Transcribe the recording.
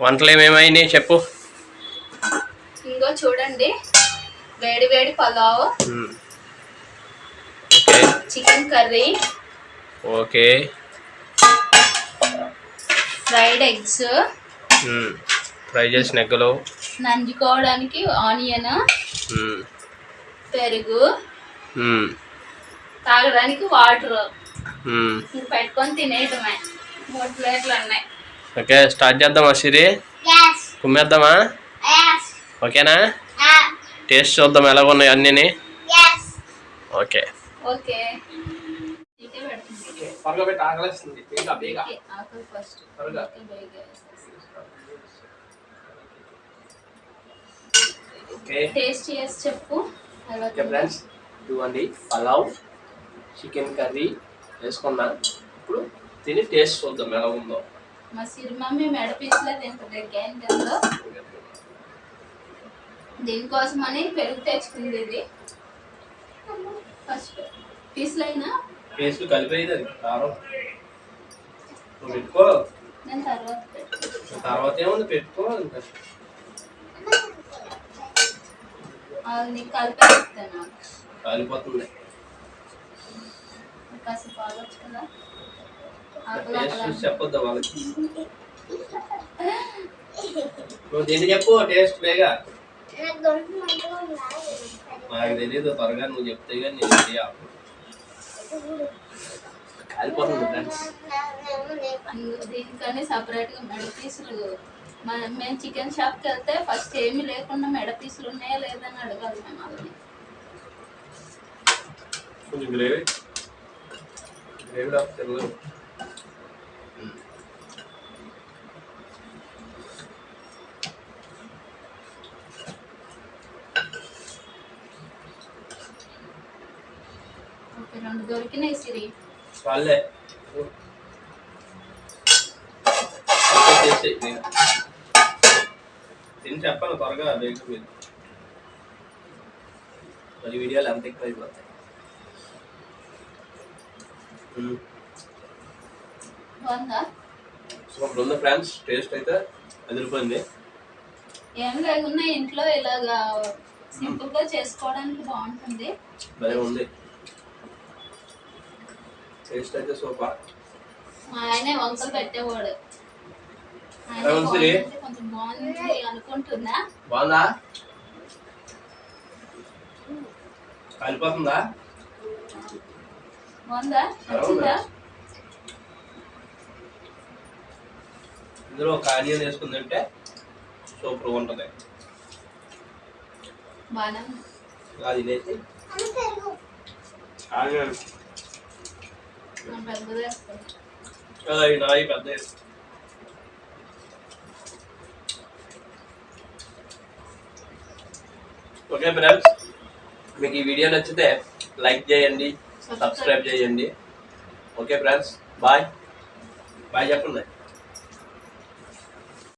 వంటలు ఏమేమైనాయి చెప్పు. ఇంకో చూడండి. వేడి వేడి pulao chicken curry okay. Fried eggs. Fry చేసిన ఎగ్గలు. నంజుకోవడానికి ఆనియన్. పెరుగు. తాగడానికి వాటర్. పెట్టుకొని తినేయటమే. మూడు ప్లేట్లు ఉన్నాయి. ఓకే స్టార్ట్ చేద్దామా సిరి? కుమ్మేద్దామా? ఓకేనా? టేస్ట్ చూద్దాం ఎలా ఉన్నాయి అన్నీ ఓకే. ఓకే. ఆకలిస్తుంది. బేగా బేగా. ఆకులు ఫస్ట్. టేస్ట్ చేసి చెప్పు. Okay friends pulao chicken curry వేసుకున్నాం ఇప్పుడు తిని టేస్ట్ చూద్దాం ఎలా ఉందో మా సిరిమమ్మీ మెడ పీసులే తింటుంది క్యాంటీన్లో దీనికోసమని పెరుగు తెచ్చుకుంది ఇది. ఫస్ట్ పీసులైనా టేస్ట్ కలిపేది అది కారం. నువ్వు పెట్టుకో. నేను తర్వాత తర్వాత ఏముంది? పెట్టుకో ఇంకా. నీకు. కలిపేస్తాను కాలిపోతుంది. కాసేపు ఆగొచ్చు కదా. టేస్ట్ చూసి ఆకలి చెప్పొద్దు వాళ్ళకి నువ్వు దీన్ని చెప్పు టేస్ట్ బేగా నాకు తెలియదు త్వరగా నువ్వు చెప్తే కానీ నేను తెలియ కాలిపోతుంది ఫ్రెండ్స్ అందు- దీనికని సపరేట్గా మెడ పీసులు. మన- మేము చికెన్ షాప్కి వెళ్తే ఫస్ట్ ఏమీ లేకుండా మెడ పీసులు ఉన్నాయా లేదని అడగాలి మేము వాళ్ళని. కొంచెం గ్రేవీ గ్రేవీ రెండు దొరికినాయి సిరి. వాళ్ళే. తిని చెప్పాను త్వరగా బేగ్ మీరు మరి వీడియోలు ఎంత ఎక్కువ అయిపోతాయి సూపర్ ఉంది ఫ్రెండ్స్ టేస్ట్ అయితే అదిరిపోయింది. ఏం లేకున్నా ఇంట్లో ఇలాగా సింపుల్గా చేసుకోవడానికి బాగుంటుంది. భలే ఉంది. టేస్ట్ అయితే సూపర్. మా ఆయనే వంకలు పెట్టేవాడు? బాగుంది, కొంచెం బాగుంది అనుకుంటున్నా. బాగుందా? కాలిపోతుందా? బాగుందా? ఎలా నచ్చిందా? ఉంది? ఇందులో ఒక ఆనియన్ వేసుకుందంటే సూపర్గా ఉంటుంది. ఆనియన్ నా పెద్దది వేస్తాను అది నాయి పెద్ద ఓకే ఫ్రెండ్స్ మీకు ఈ వీడియో నచ్చితే లైక్ చేయండి సబ్స్క్రైబ్ చేయండి ఓకే ఫ్రెండ్స్ బాయ్ బాయ్ చెప్పండి